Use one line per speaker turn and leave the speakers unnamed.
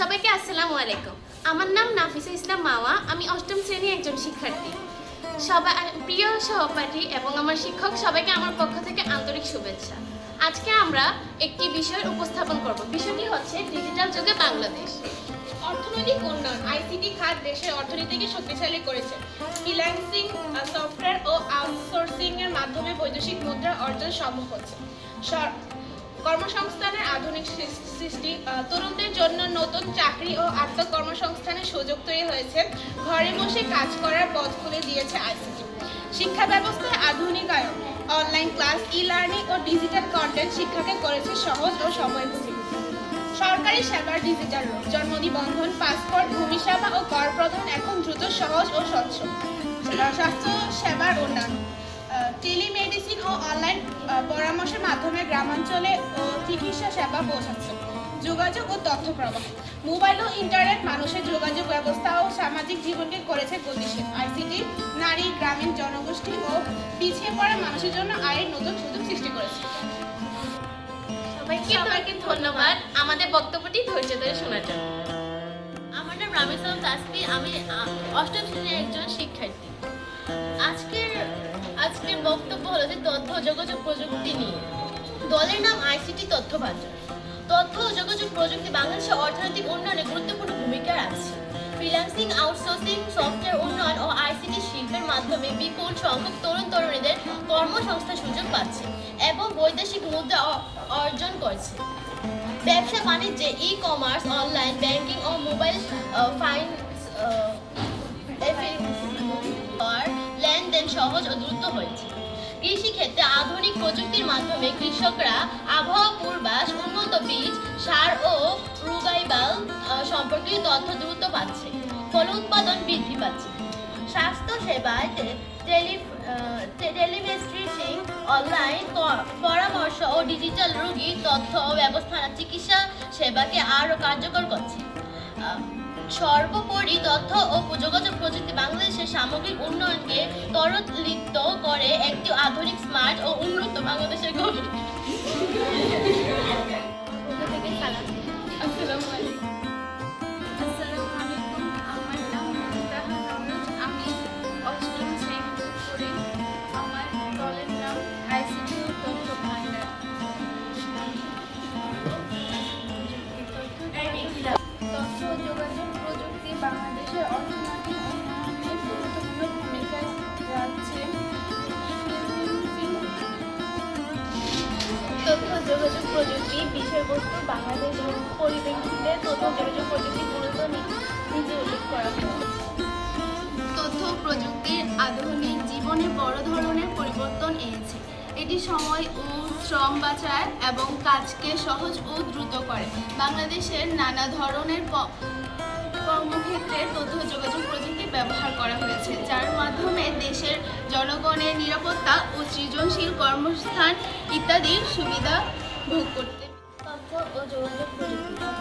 সবাইকে আসসালামু আলাইকুম। আমার নাম নাফিসা ইসলাম মাওয়া, আমি অষ্টম শ্রেণির একজন শিক্ষার্থী। সবাই প্রিয় সহপাঠী এবং আমার শিক্ষক সবাইকে আমার পক্ষ থেকে আন্তরিক শুভেচ্ছা। আজকে আমরা একটি বিষয় উপস্থাপন করব। বিষয়টি হচ্ছে ডিজিটাল যুগে বাংলাদেশ।
অর্থনৈতিক উন্নয়ন, আইসিটি খাত দেশের অর্থনীতিকে শক্তিশালী করেছে। ফ্রিল্যান্সিং সফটওয়্যার ও আউটসোর্সিং এর মাধ্যমে বৈদেশিক মুদ্রা অর্জন সম্ভব হচ্ছে। কর্মসংস্থানের আধুনিক সৃষ্টি তরুণদের জন্য নতুন চাকরি ও আত্মকর্মসংস্থানের সুযোগ তৈরি হয়েছে। ঘরে বসে কাজ করার পথ খুলে দিয়েছে আইসিটি। শিক্ষা ব্যবস্থায় আধুনিকায়ন, অনলাইন ক্লাস ই লার্নিং ও ডিজিটাল কন্টেন্ট শিক্ষাকে করেছে সহজ ও সময়োপযোগী সরকারি সেবার ডিজিটাল জন্ম নিবন্ধন পাসপোর্ট ভূমি সেবা ও কর প্রদান এখন দ্রুত সহজ ও স্বচ্ছ। স্বাস্থ্য সেবার উন্নয়ন। টেলিমেডিসিন ও অনলাইন পরামর্শের মাধ্যমে গ্রামাঞ্চলে চিকিৎসা সেবা পৌঁছাচ্ছে। যোগাযোগ ও তথ্য প্রবাহ। মোবাইল ও ইন্টারনেট মানুষের যোগাযোগ ব্যবস্থা ও সামাজিক জীবনকে করেছে গতিশীল। আইসিটি, নারী, গ্রামীণ জনগোষ্ঠী ও পিছিয়ে পড়া মানুষের জন্য আয়ের নতুন সুযোগ সৃষ্টি করেছে।
সবাইকে ধন্যবাদ। আমাদের বক্তব্যটি ধৈর্য ধরে শোনার জন্য।
আমার নাম রামেসাম তাসফি আমি অষ্টম শ্রেণির একজন শিক্ষার্থী। আজকের বক্তব্য হলো যে তথ্য যোগাযোগ প্রযুক্তি নিয়ে। দলের নাম আইসিটি তথ্য ভাণ্ডার তথ্য ও যোগাযোগ প্রযুক্তি বাংলাদেশের অর্থনৈতিক উন্নয়নে গুরুত্বপূর্ণ ভূমিকা রাখছে। ফ্রিল্যান্সিং আউটসোর্সিং সফটওয়্যার উন্নয়ন ও আইসিটি শিল্পের মাধ্যমে বিপুল সংখ্যক তরুণ তরুণীদের কর্মসংস্থান সুযোগ পাচ্ছে এবং বৈদেশিক মুদ্রা অর্জন করছে। ব্যবসা বাণিজ্যে ই কমার্স অনলাইন ব্যাংকিং ও মোবাইল ফাইন্যান্স সহজ ও দ্রুত হয়েছে। কৃষিক্ষেত্রে আধুনিক প্রযুক্তির মাধ্যমে কৃষকরা আবহাওয়া পূর্বাস উন্নত বীজ সার ও রুগাইবাল আহ, সম্পর্কিত তথ্য দ্রুত পাচ্ছে। ফলে উৎপাদন বৃদ্ধি পাচ্ছে। স্বাস্থ্য সেবায় টে- টেলি অনলাইন পরামর্শ ও ডিজিটাল রোগী তথ্য ব্যবস্থা চিকিৎসা সেবাকে আরও কার্যকর করছে। সর্বোপরি তথ্য ও যোগাযোগ প্রযুক্তি বাংলাদেশের সামগ্রিক উন্নয়নকে ত্বরিত করে একটি আধুনিক, স্মার্ট ও উন্নত বাংলাদেশের গঠন
বাংলাদেশের পরিপ্রেক্ষিতে তথ্য যোগাযোগ প্রযুক্তি গুরুত্ব নিচে উল্লেখ করা তথ্য প্রযুক্তির আধুনিক জীবনে বড় ধরনের পরিবর্তন এনেছে। এটি সময় ও শ্রম বাঁচায় এবং কাজকে সহজ ও দ্রুত করে। বাংলাদেশের নানা ধরনের কর্মক্ষেত্রে তথ্য যোগাযোগ প্রযুক্তি ব্যবহার করা হয়েছে, যার মাধ্যমে দেশের জনগণের নিরাপত্তা ও সৃজনশীল কর্মস্থান ইত্যাদির সুবিধা ভোগ করতে
তথ্য ও যোগাযোগ প্রযুক্তি তথ্য ও